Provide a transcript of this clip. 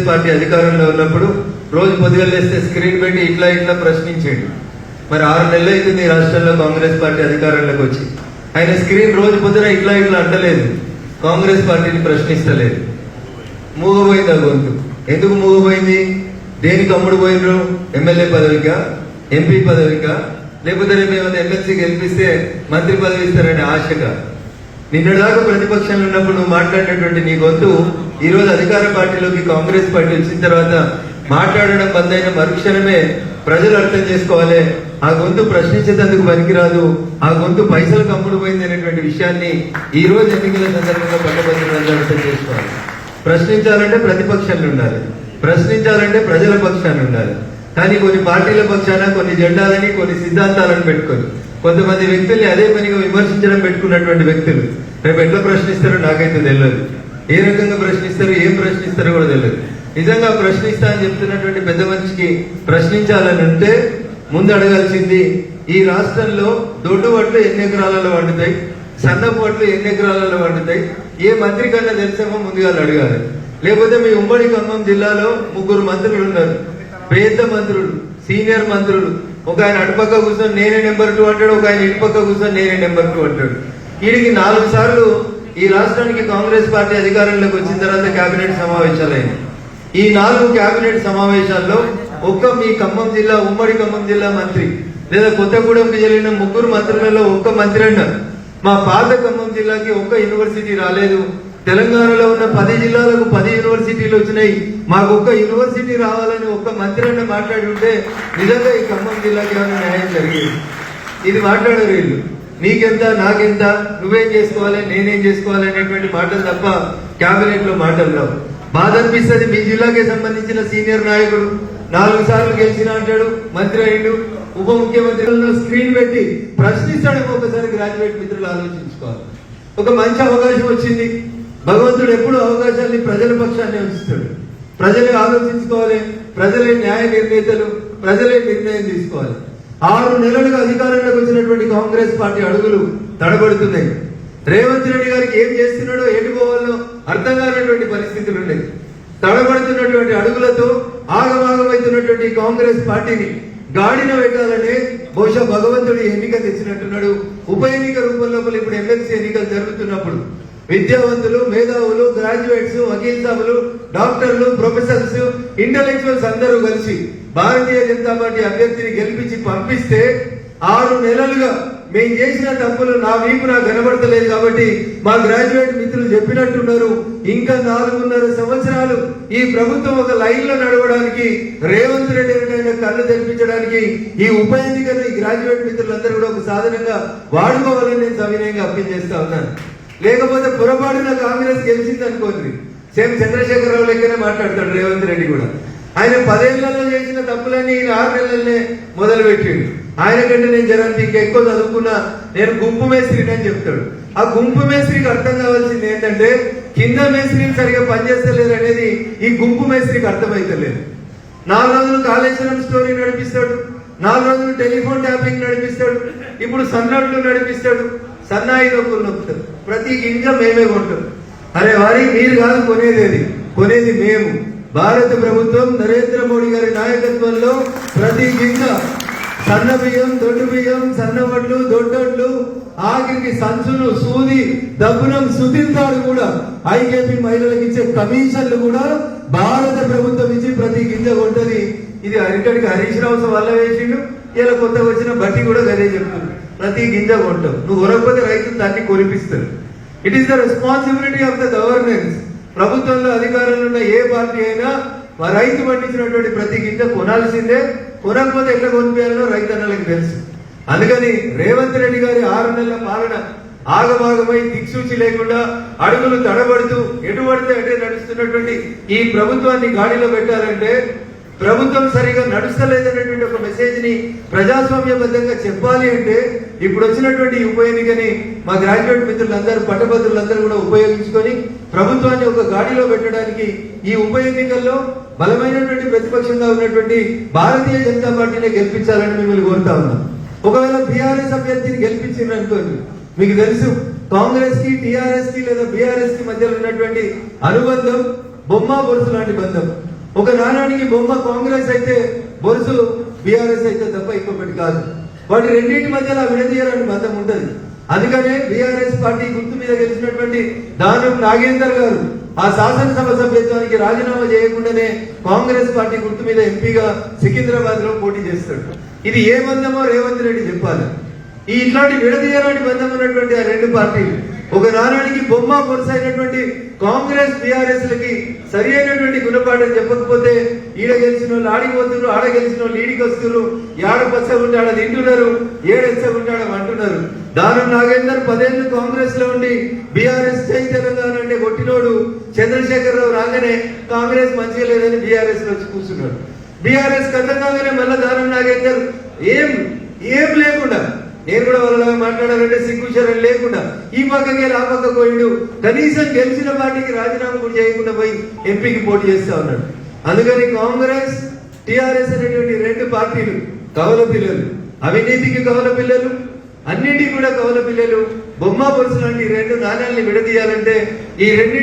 Party అధికారంలో ఉన్నప్పుడు రోజు పొద్దుగలేస్తే స్క్రీన్ పెట్టి ఇట్లా ఇట్లా ప్రశ్నించాడు మరి ఆరు నెలలు అవుతుంది ఈ రాష్ట్రంలో కాంగ్రెస్ పార్టీ అధికారంలోకి వచ్చి. ఆయన స్క్రీన్ రోజు పొద్దున ఇట్లా ఇట్లా అంటలేదు. కాంగ్రెస్ పార్టీని ప్రశ్నిస్తలేదు. మూగబోయింది ఆ గొంతు. ఎందుకు మూగబోయింది? దేనికి అమ్ముడు పోయినరు? ఎమ్మెల్యే పదవికా? ఎంపీ పదవికా? లేకపోతే రేపు ఏమైనా ఎమ్మెల్సీ గెలిపిస్తే మంత్రి పదవి ఇస్తారనే ఆశగా. నిన్నటిదాకా ప్రతిపక్షంలో ఉన్నప్పుడు నువ్వు మాట్లాడినటువంటి నీ గొంతు ఈ రోజు అధికార పార్టీలోకి కాంగ్రెస్ పార్టీ వచ్చిన తర్వాత మాట్లాడడం బందైన మరుక్షణమే ప్రజలు అర్థం చేసుకోవాలి. ఆ గొంతు ప్రశ్నించేందుకు పనికిరాదు. ఆ గొంతు పైసలు అమ్ముడు పోయింది అనేటువంటి విషయాన్ని ఈ రోజు ఎన్నికల సందర్భంగా పట్టభద్రులందరూ అర్థం చేసుకోవాలి. ప్రశ్నించాలంటే ప్రతిపక్షాలు ఉండాలి. ప్రశ్నించాలంటే ప్రజల పక్షాన్ని ఉండాలి. కానీ కొన్ని పార్టీల పక్షాన కొన్ని జెండాలని కొన్ని సిద్ధాంతాలను పెట్టుకొని కొంతమంది వ్యక్తుల్ని అదే పనిగా విమర్శించడం పెట్టుకున్నటువంటి వ్యక్తులు రేపు ఎట్లా ప్రశ్నిస్తారో నాకైతే తెలియదు ఏ రకంగా ప్రశ్నిస్తారు ఏం ప్రశ్నిస్తారో కూడా తెలియదు నిజంగా ప్రశ్నిస్తా అని చెప్తున్నటువంటి పెద్ద మనిషికి ప్రశ్నించాలని ఉంటే ముందు అడగాల్సింది ఈ రాష్ట్రంలో దొడ్డు వడ్లు ఎన్ని ఎకరాలలో వండుతాయి సన్నపు వడ్లు ఎన్ని ఎకరాలలో వండుతాయి ఏ మంత్రి కన్నా తెలిసేమో ముందుగా అడగాలి. లేకపోతే మీ ఉమ్మడి ఖమ్మం జిల్లాలో ముగ్గురు మంత్రులు ఉన్నారు. పేద మంత్రులు సీనియర్ మంత్రులు. ఒక ఆయన అటుపక్క కూర్చొని నేనే నెంబర్ టూ అంటాడు ఒక ఆయన ఇటుపక్క కూర్చొని నేనే నెంబర్ టూ అంటాడు. వీడికి నాలుగు సార్లు ఈ రాష్ట్రానికి కాంగ్రెస్ పార్టీ అధికారంలోకి వచ్చిన తర్వాత కేబినెట్ సమావేశాలు ఈ నాలుగు కేబినెట్ సమావేశాల్లో ఒక్క మీ ఖమ్మం జిల్లా ఉమ్మడి ఖమ్మం జిల్లా మంత్రి లేదా కొత్తగూడెంకి జరిగిన ముగ్గురు మంత్రులలో ఒక్క మంత్రి అన్నారు. మా పాత ఖమ్మం జిల్లాకి ఒక్క యూనివర్సిటీ రాలేదు. తెలంగాణలో ఉన్న పది జిల్లాలకు పది యూనివర్సిటీలు వచ్చినాయి. మాకు ఒక్క యూనివర్సిటీ రావాలని ఒక్క మంత్రి అన్న మాట్లాడి ఉంటే నిజంగా ఈ ఖమ్మం జిల్లాకి ఏమైనా న్యాయం జరిగింది? ఇది మాట్లాడారు వీళ్ళు. నీకెంత నాకెంత నువ్వేం చేసుకోవాలి నేనేం చేసుకోవాలి అనేటువంటి మాటలు తప్ప క్యాబినెట్లో మాటలు రావు. బాధ అనిపిస్తుంది మీ జిల్లాకే సంబంధించిన సీనియర్ నాయకుడు. నాలుగు సార్లు గెలిచిన అంటాడు మంత్రి అయ్యిండు ఉప ముఖ్యమంత్రి స్క్రీన్ పెట్టి ప్రశ్నిస్తాడేమో ఒకసారి గ్రాడ్యుయేట్ మిత్రులు ఆలోచించుకోవాలి. ఒక మంచి అవకాశం వచ్చింది. భగవంతుడు ఎప్పుడు అవకాశాన్ని ప్రజల పక్షాన్ని ఉంచుతాడు ప్రజలే ఆలోచించుకోవాలి ప్రజలే న్యాయ నిర్ణేతలు ప్రజలే నిర్ణయం తీసుకోవాలి. ఆరు నెలలుగా అధికారంలోకి వచ్చినటువంటి కాంగ్రెస్ పార్టీ అడుగులు తడబడుతున్నాయి. రేవంత్ రెడ్డి గారికి ఏం చేస్తున్నాడో ఏమి పోవాలో అర్థం కానటువంటి పరిస్థితులు ఉన్నాయి. తడబడుతున్నటువంటి అడుగులతో ఆగమాగమవుతున్నటువంటి కాంగ్రెస్ పార్టీని గాడిన పెట్టాలనే బహుశా భగవంతుడు ఎన్నిక తెచ్చినట్టున్నాడు. ఉప ఎన్నిక రూపంలోపల ఇప్పుడు ఎమ్మెల్సీ ఎన్నికలు జరుగుతున్నప్పుడు విద్యావంతులు మేధావులు గ్రాడ్యుయేట్స్ వకీల్ సాబులు డాక్టర్లు ప్రొఫెసర్స్ ఇంటలెక్చువల్స్ అందరూ కలిసి భారతీయ జనతా పార్టీ అభ్యర్థిని గెలిపించి పంపిస్తే ఆరు నెలలుగా మేము చేసిన తప్పులు నా వీపు నాకు కనబడతలేదు కాబట్టి మా గ్రాడ్యుయేట్ మిత్రులు చెప్పినట్టున్నారు. ఇంకా నాలుగున్నర సంవత్సరాలు ఈ ప్రభుత్వం ఒక లైన్లో నడవడానికి రేవంత్ రెడ్డి గారి కళ్ళు తెరిపించడానికి ఈ ఉప ఎన్నికను ఈ గ్రాడ్యుయేట్ మిత్రులందరూ కూడా ఒక సాధనంగా వాడుకోవాలని నేను సవినయంగా అప్పీల్ చేస్తా ఉన్నాను. లేకపోతే పొరపాటున కాంగ్రెస్ గెలిచింది అనుకోండి. సేమ్ చంద్రశేఖరరావు లెక్కనే మాట్లాడతాడు రేవంత్ రెడ్డి కూడా. ఆయన పదేళ్ళలో చేసిన తప్పులన్నీ ఈయన ఆరు నెలలనే మొదలు పెట్టిండు ఆయన కంటే నేను జనానికి ఇంకా ఎక్కువ చదువుకున్నా నేను గుంపు మేస్త్రిని అని చెప్తాడు. ఆ గుంపు మేస్త్రికి అర్థం కావాల్సింది ఏంటంటే కింద మేస్త్రీలు సరిగా పనిచేస్తలేరు అనేది ఈ గుంపు మేస్త్రికి అర్థమైతలేదు. నాలుగు రోజులు కాళేశ్వరం స్టోరీ నడిపిస్తాడు నాలుగు రోజులు టెలిఫోన్ ట్యాపింగ్ నడిపిస్తాడు ఇప్పుడు సన్నడ్లు నడిపిస్తాడు సన్నాయి నొప్పులు నొప్పుతాడు ప్రతి గింజ మేమే కొంటాం. అరే వారి మీరు కాదు కొనేది కొనేది మేము. భారత ప్రభుత్వం నరేంద్ర మోడీ గారి నాయకత్వంలో ప్రతి గింజ సన్న బియ్యం దొడ్డు బియ్యం సన్నవడ్లు దొడ్డొడ్లు ఆఖరికి సంచులు సూది దబ్బునం సుతింతాడు కూడా ఐకేపీ మహిళలకు ఇచ్చే కమిషన్లు కూడా భారత ప్రభుత్వం ఇచ్చి ప్రతి గింజ కొంటది. ఇది అరికడికి హరీష్ రావు వల్ల వేసిండు. ఇలా కొత్తగా వచ్చిన బట్టి కూడా గదే చెప్తుంది. ప్రతి గింజ కొంటావు నువ్వు కొనకపోతే రైతులు దాన్ని కొనిపిస్తారు it is the responsibility of the governance ప్రభుత్వంలో అధికారంలో ఉన్న ఏ పార్టీ అయినా రైతు పండించినటువంటి ప్రతి గింజ కొనాల్సిందే. కొనకపోతే ఎట్లా కొనిపించాలో రైతన్నలకు తెలుసు. అందుకని రేవంత్ రెడ్డి గారి ఆరు నెలల పాలన ఆగమాగమై దిక్సూచి లేకుండా అడుగులు తడబడుతూ ఎటు పడితే అటే నడుస్తున్నటువంటి ఈ ప్రభుత్వాన్ని గాడిలో పెట్టాలంటే ప్రభుత్వం సరిగా నడుస్తలేదనేటువంటి ఒక మెసేజ్ని ప్రజాస్వామ్యబద్ధంగా చెప్పాలి అంటే ఇప్పుడు వచ్చినటువంటి ఉప ఎన్నికని మా గ్రాడ్యుయేట్ మిత్రులందరూ పట్టభద్రులందరూ కూడా ఉపయోగించుకొని ప్రభుత్వాన్ని ఒక గాడిలో పెట్టడానికి ఈ ఉప ఎన్నికల్లో బలమైనటువంటి ప్రతిపక్షంగా ఉన్నటువంటి భారతీయ జనతా పార్టీని గెలిపించాలని మిమ్మల్ని కోరుతా ఉన్నాం. ఒకవేళ బీఆర్ఎస్ అభ్యర్థిని గెలిపించిండ్రు అనుకోండి మీకు తెలుసు కాంగ్రెస్కి టిఆర్ఎస్కి లేదా బీఆర్ఎస్కి మధ్యలో ఉన్నటువంటి అనుబంధం బొమ్మ బొరుసు లాంటి బంధం. ఒక నాణానికి బొమ్మ కాంగ్రెస్ అయితే బొరుసు బీఆర్ఎస్ అయితే తప్ప ఇంకొకటి కాదు. వాటి రెండింటి మధ్యలో విడదీయాలని బంధం ఉంటుంది. అందుకనే బీఆర్ఎస్ పార్టీ గుర్తు మీద గెలిచినటువంటి దానం నాగేందర్ గారు ఆ శాసనసభ సభ్యత్వానికి రాజీనామా చేయకుండానే కాంగ్రెస్ పార్టీ గుర్తు మీద ఎంపీగా సికింద్రాబాద్లో పోటీ చేస్తాడు. ఇది ఏ బంధమో రేవంత్ రెడ్డి చెప్పాలి. ఈ ఇట్లాంటి విడదీయరాని బంధం ఉన్నటువంటి ఆ రెండు పార్టీలు ఒక నాణానికి బొమ్మ కొనసాగినటువంటి కాంగ్రెస్ బీఆర్ఎస్ లకి సరి అయినటువంటి గుణపాఠం చెప్పకపోతే ఈడ గెలిచిన వాళ్ళు ఆడిపోతున్నారు ఆడ గెలిచిన వాళ్ళు ఈడికి వస్తున్నారు ఏడ పచ్చ ఆడ తింటున్నారు ఏడెచ్చ ఉంటే అంటున్నారు. దానం నాగేందర్ పదేళ్ళు కాంగ్రెస్లో ఉండి బీఆర్ఎస్ జై తెలంగాణ అంటే కొట్టినోడు చంద్రశేఖర్ రావు రాగానే కాంగ్రెస్ మంచిగా లేదని బీఆర్ఎస్లో వచ్చి కూర్చున్నాడు. బీఆర్ఎస్ కథం కాగానే మళ్ళా దానం నాగేందర్ ఏం ఏం లేకుండా నేను కూడా వాళ్ళ మాట్లాడాలంటే సిగ్గుచరం లేకుండా ఈ పక్కకి వెళ్ళి ఆ పక్క పోయిండు. కనీసం గెలిచిన పార్టీకి రాజీనామా కూడా చేయకుండా పోయి ఎంపీకి పోటీ చేస్తా ఉన్నాడు. అందుకని కాంగ్రెస్ టిఆర్ఎస్ అనేటువంటి రెండు పార్టీలు కవల పిల్లలు అవినీతికి కవల పిల్లలు అన్నింటికి కూడా కవల పిల్లలు. బొమ్మ పొరుసు లాంటి రెండు నాణ్యాలని విడదీయాలంటే ఈ రెండింటి